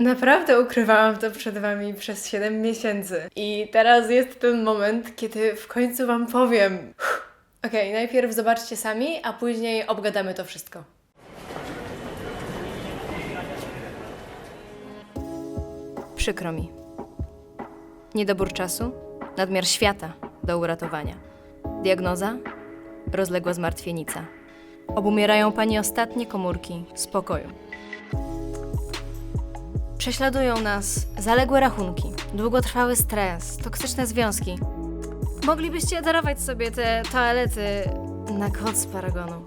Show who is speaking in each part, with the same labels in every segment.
Speaker 1: Naprawdę ukrywałam to przed Wami przez 7 miesięcy. I teraz jest ten moment, kiedy w końcu Wam powiem. Okej, najpierw zobaczcie sami, a później obgadamy to wszystko. Przykro mi. Niedobór czasu, nadmiar świata do uratowania. Diagnoza? Rozległa zmartwienica. Obumierają pani ostatnie komórki spokoju. Prześladują nas zaległe rachunki, długotrwały stres, toksyczne związki. Moglibyście darować sobie te toalety na kod z paragonu.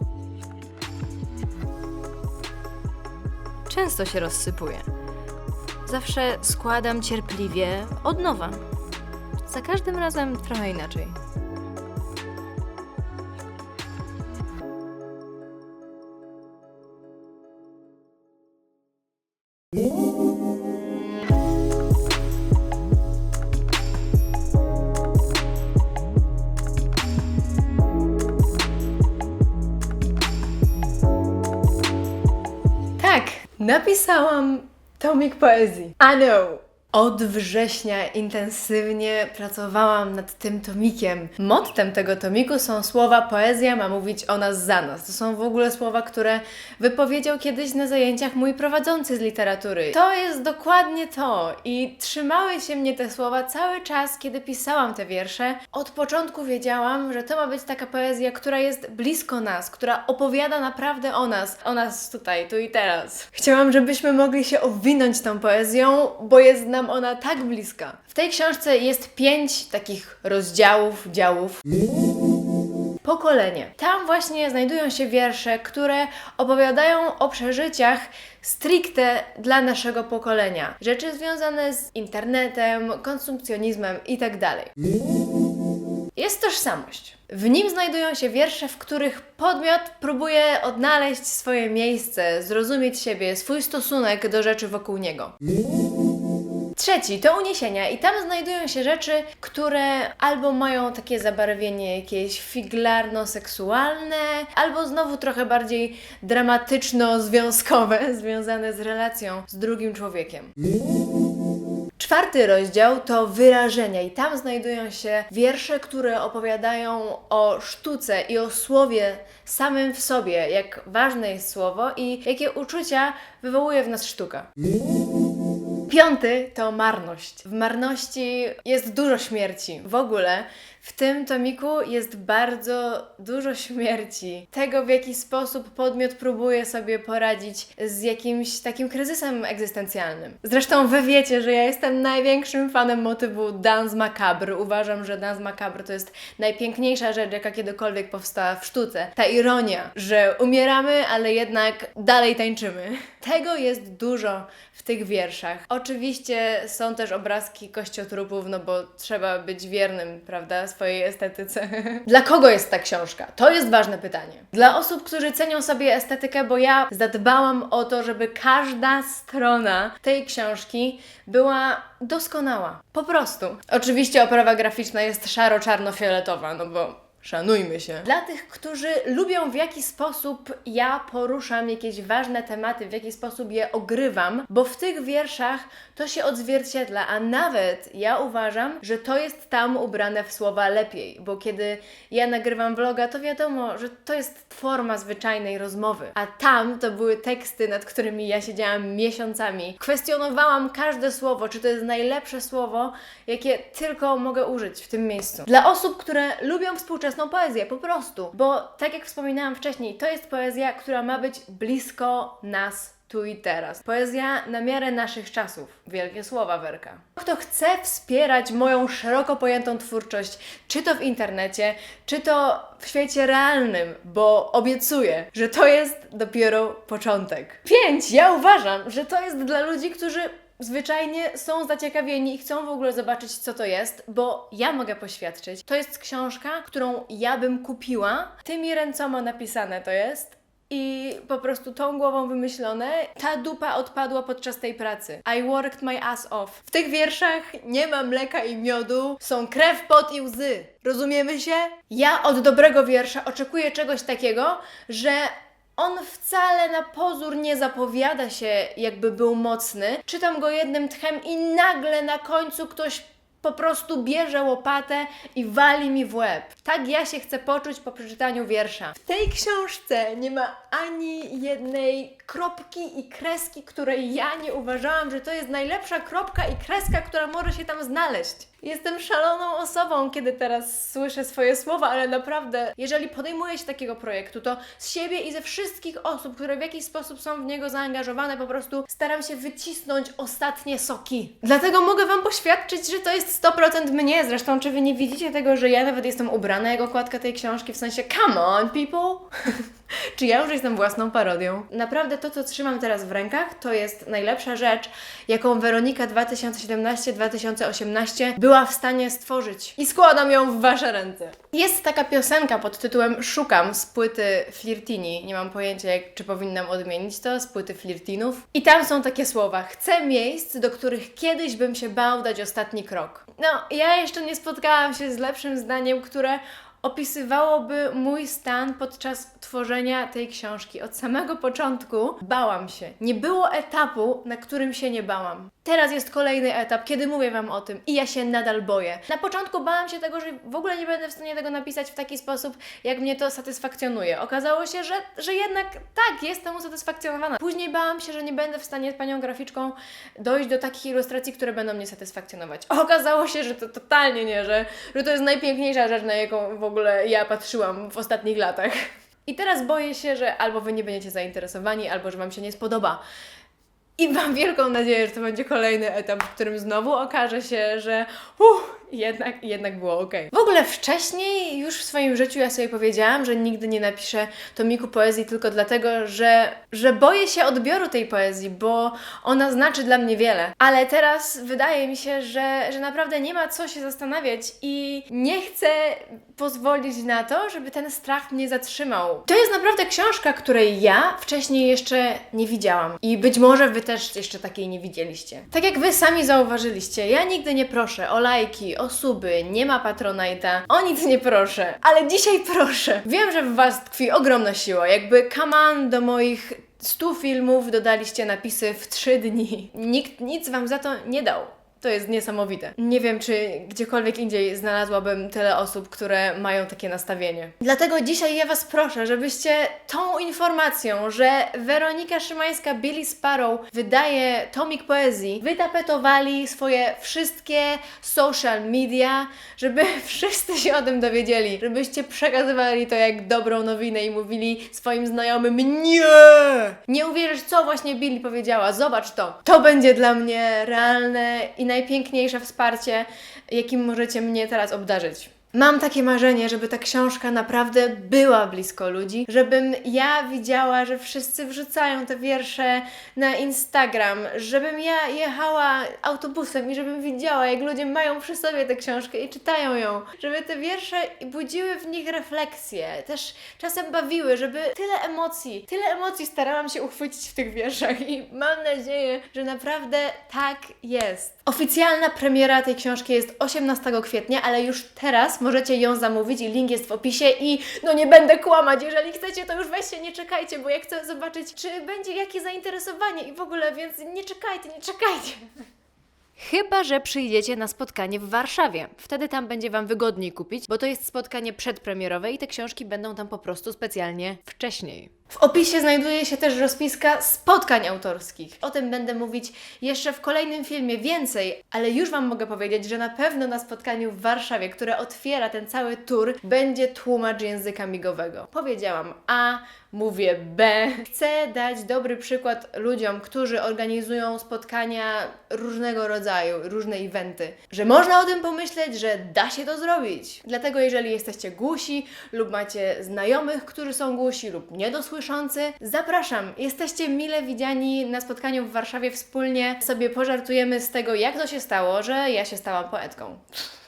Speaker 1: Często się rozsypuje. Zawsze składam cierpliwie od nowa. Za każdym razem trochę inaczej. Napisałam tomik poezji. I know. Od września intensywnie pracowałam nad tym tomikiem. Mottem tego tomiku są słowa poezja ma mówić o nas za nas. To są w ogóle słowa, które wypowiedział kiedyś na zajęciach mój prowadzący z literatury. To jest dokładnie to i trzymały się mnie te słowa cały czas, kiedy pisałam te wiersze. Od początku wiedziałam, że to ma być taka poezja, która jest blisko nas, która opowiada naprawdę o nas, o nas tutaj, tu i teraz. Chciałam, żebyśmy mogli się owinąć tą poezją, bo jest nam ona tak bliska. W tej książce jest pięć takich rozdziałów, działów. Pokolenie. Tam właśnie znajdują się wiersze, które opowiadają o przeżyciach stricte dla naszego pokolenia. Rzeczy związane z internetem, konsumpcjonizmem itd. Jest tożsamość. W nim znajdują się wiersze, w których podmiot próbuje odnaleźć swoje miejsce, zrozumieć siebie, swój stosunek do rzeczy wokół niego. Trzeci to uniesienia i tam znajdują się rzeczy, które albo mają takie zabarwienie jakieś figlarno-seksualne, albo znowu trochę bardziej dramatyczno-związkowe, związane z relacją z drugim człowiekiem. Czwarty rozdział to wyrażenia, i tam znajdują się wiersze, które opowiadają o sztuce i o słowie samym w sobie, jak ważne jest słowo i jakie uczucia wywołuje w nas sztuka. Piąty to marność. W marności jest dużo śmierci. W ogóle w tym tomiku jest bardzo dużo śmierci. Tego, w jaki sposób podmiot próbuje sobie poradzić z jakimś takim kryzysem egzystencjalnym. Zresztą wy wiecie, że ja jestem największym fanem motywu Dance Macabre. Uważam, że Dance Macabre to jest najpiękniejsza rzecz, jaka kiedykolwiek powstała w sztuce. Ta ironia, że umieramy, ale jednak dalej tańczymy. Tego jest dużo w tych wierszach. Oczywiście są też obrazki kościotrupów, no bo trzeba być wiernym, prawda, swojej estetyce. Dla kogo jest ta książka? To jest ważne pytanie. Dla osób, którzy cenią sobie estetykę, bo ja zadbałam o to, żeby każda strona tej książki była doskonała. Po prostu. Oczywiście oprawa graficzna jest szaro-czarno-fioletowa, no bo Szanujmy się. Dla tych, którzy lubią w jaki sposób ja poruszam jakieś ważne tematy, w jaki sposób je ogrywam, bo w tych wierszach to się odzwierciedla, a nawet ja uważam, że to jest tam ubrane w słowa lepiej, bo kiedy ja nagrywam vloga, to wiadomo, że to jest forma zwyczajnej rozmowy, a tam to były teksty, nad którymi ja siedziałam miesiącami. Kwestionowałam każde słowo, czy to jest najlepsze słowo, jakie tylko mogę użyć w tym miejscu. Dla osób, które lubią współczesną poezję, po prostu, bo tak jak wspominałam wcześniej, to jest poezja, która ma być blisko nas tu i teraz. Poezja na miarę naszych czasów. Wielkie słowa, Werka. Kto chce wspierać moją szeroko pojętą twórczość, czy to w internecie, czy to w świecie realnym, bo obiecuję, że to jest dopiero początek. Pięć! Ja uważam, że to jest dla ludzi, którzy zwyczajnie są zaciekawieni i chcą w ogóle zobaczyć, co to jest, bo ja mogę poświadczyć. To jest książka, którą ja bym kupiła. Tymi ręcoma napisane to jest. I po prostu tą głową wymyślone, ta dupa odpadła podczas tej pracy. I worked my ass off. W tych wierszach nie ma mleka i miodu, są krew, pot i łzy. Rozumiemy się? Ja od dobrego wiersza oczekuję czegoś takiego, że On wcale na pozór nie zapowiada się, jakby był mocny. Czytam go jednym tchem i nagle na końcu ktoś po prostu bierze łopatę i wali mi w łeb. Tak ja się chcę poczuć po przeczytaniu wiersza. W tej książce nie ma ani jednej kropki i kreski, której ja nie uważałam, że to jest najlepsza kropka i kreska, która może się tam znaleźć. Jestem szaloną osobą, kiedy teraz słyszę swoje słowa, ale naprawdę, jeżeli podejmuję się takiego projektu, to z siebie i ze wszystkich osób, które w jakiś sposób są w niego zaangażowane, po prostu staram się wycisnąć ostatnie soki. Dlatego mogę Wam poświadczyć, że to jest 100% mnie. Zresztą, czy Wy nie widzicie tego, że ja nawet jestem ubrana jak okładka tej książki, w sensie come on people? Czy ja już jestem własną parodią? Naprawdę to, co trzymam teraz w rękach, to jest najlepsza rzecz, jaką Weronika 2017-2018 była w stanie stworzyć. I składam ją w Wasze ręce. Jest taka piosenka pod tytułem Szukam z płyty Flirtini. Nie mam pojęcia, jak, czy powinnam odmienić to, z płyty Flirtinów. I tam są takie słowa. Chcę miejsc, do których kiedyś bym się bał dać ostatni krok. No, ja jeszcze nie spotkałam się z lepszym zdaniem, które opisywałoby mój stan podczas tworzenia tej książki. Od samego początku bałam się. Nie było etapu, na którym się nie bałam. Teraz jest kolejny etap, kiedy mówię Wam o tym i ja się nadal boję. Na początku bałam się tego, że w ogóle nie będę w stanie tego napisać w taki sposób, jak mnie to satysfakcjonuje. Okazało się, że, że jednak tak, jestem usatysfakcjonowana. Później bałam się, że nie będę w stanie z panią graficzką dojść do takich ilustracji, które będą mnie satysfakcjonować. Okazało się, że to totalnie nie, że, że to jest najpiękniejsza rzecz, na jaką w ogóle ja patrzyłam w ostatnich latach. I teraz boję się, że albo Wy nie będziecie zainteresowani, albo że Wam się nie spodoba. I mam wielką nadzieję, że to będzie kolejny etap, w którym znowu okaże się, że uh, jednak, jednak było ok. W ogóle wcześniej już w swoim życiu ja sobie powiedziałam, że nigdy nie napiszę tomiku poezji tylko dlatego, że, że boję się odbioru tej poezji, bo ona znaczy dla mnie wiele. Ale teraz wydaje mi się, że, że naprawdę nie ma co się zastanawiać i nie chcę pozwolić na to, żeby ten strach mnie zatrzymał. To jest naprawdę książka, której ja wcześniej jeszcze nie widziałam. I być może Wy też jeszcze takiej nie widzieliście. Tak jak Wy sami zauważyliście, ja nigdy nie proszę o lajki, o suby, nie ma Patronite'a, o nic nie proszę. Ale dzisiaj proszę. Wiem, że w Was tkwi ogromna siła. Jakby on do moich 100 filmów dodaliście napisy w 3 dni. Nikt nic Wam za to nie dał. To jest niesamowite. Nie wiem, czy gdziekolwiek indziej znalazłabym tyle osób, które mają takie nastawienie. Dlatego dzisiaj ja Was proszę, żebyście tą informacją, że Weronika Szymańska Billy Sparrow wydaje tomik poezji, wytapetowali swoje wszystkie social media, żeby wszyscy się o tym dowiedzieli, żebyście przekazywali to jak dobrą nowinę i mówili swoim znajomym nie! Nie uwierzysz, co właśnie Billy powiedziała, zobacz to. To będzie dla mnie realne i najpiękniejsze wsparcie, jakim możecie mnie teraz obdarzyć. Mam takie marzenie, żeby ta książka naprawdę była blisko ludzi, żebym ja widziała, że wszyscy wrzucają te wiersze na Instagram, żebym ja jechała autobusem i żebym widziała, jak ludzie mają przy sobie tę książkę i czytają ją, żeby te wiersze budziły w nich refleksje, też czasem bawiły, żeby tyle emocji, tyle emocji starałam się uchwycić w tych wierszach i mam nadzieję, że naprawdę tak jest. Oficjalna premiera tej książki jest 18 kwietnia, ale już teraz możecie ją zamówić i link jest w opisie i no nie będę kłamać, jeżeli chcecie to już weźcie, nie czekajcie, bo ja chcę zobaczyć, czy będzie jakie zainteresowanie i w ogóle, więc nie czekajcie, nie czekajcie. Chyba, że przyjdziecie na spotkanie w Warszawie. Wtedy tam będzie Wam wygodniej kupić, bo to jest spotkanie przedpremierowe i te książki będą tam po prostu specjalnie wcześniej. W opisie znajduje się też rozpiska spotkań autorskich. O tym będę mówić jeszcze w kolejnym filmie więcej, ale już Wam mogę powiedzieć, że na pewno na spotkaniu w Warszawie, które otwiera ten cały tour, będzie tłumacz języka migowego. Powiedziałam A, mówię B. Chcę dać dobry przykład ludziom, którzy organizują spotkania różnego rodzaju, różne eventy, że można o tym pomyśleć, że da się to zrobić. Dlatego jeżeli jesteście głusi lub macie znajomych, którzy są głusi lub niedosłyszący, zapraszam. Jesteście mile widziani na spotkaniu w Warszawie wspólnie. Sobie pożartujemy z tego, jak to się stało, że ja się stałam poetką.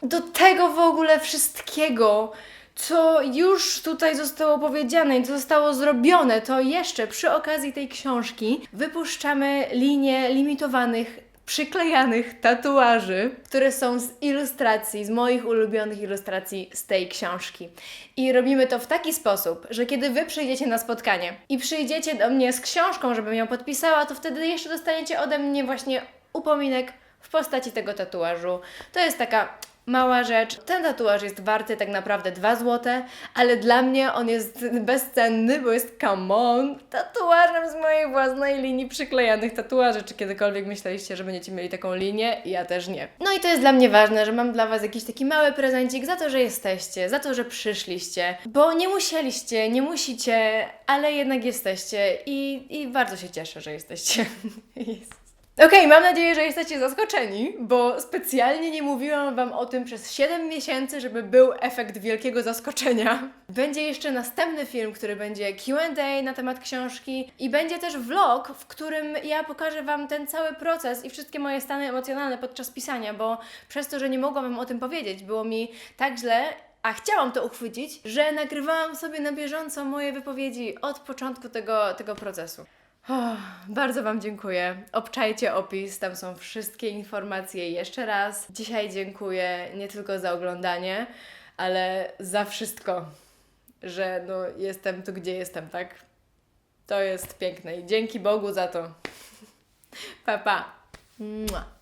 Speaker 1: Do tego w ogóle wszystkiego co już tutaj zostało powiedziane i co zostało zrobione, to jeszcze przy okazji tej książki wypuszczamy linię limitowanych przyklejanych tatuaży, które są z ilustracji, z moich ulubionych ilustracji z tej książki. I robimy to w taki sposób, że kiedy Wy przyjdziecie na spotkanie i przyjdziecie do mnie z książką, żebym ją podpisała, to wtedy jeszcze dostaniecie ode mnie właśnie upominek w postaci tego tatuażu. To jest taka mała rzecz. Ten tatuaż jest warty tak naprawdę 2 złote, ale dla mnie on jest bezcenny, bo jest come on, tatuażem z mojej własnej linii przyklejanych tatuaży. Czy kiedykolwiek myśleliście, że będziecie mieli taką linię? Ja też nie. No i to jest dla mnie ważne, że mam dla Was jakiś taki mały prezencik za to, że jesteście, za to, że przyszliście, bo nie musieliście, nie musicie, ale jednak jesteście i, i bardzo się cieszę, że jesteście. Jest. Okej, mam nadzieję, że jesteście zaskoczeni, bo specjalnie nie mówiłam Wam o tym przez 7 miesięcy, żeby był efekt wielkiego zaskoczenia. Będzie jeszcze następny film, który będzie QA na temat książki i będzie też vlog, w którym ja pokażę Wam ten cały proces i wszystkie moje stany emocjonalne podczas pisania, bo przez to, że nie mogłam Wam o tym powiedzieć, było mi tak źle, a chciałam to uchwycić, że nagrywałam sobie na bieżąco moje wypowiedzi od początku tego, tego procesu. Oh, bardzo Wam dziękuję. Obczajcie opis, tam są wszystkie informacje jeszcze raz. Dzisiaj dziękuję nie tylko za oglądanie, ale za wszystko, że no, jestem tu, gdzie jestem, tak? To jest piękne i dzięki Bogu za to. Pa, pa. Mua.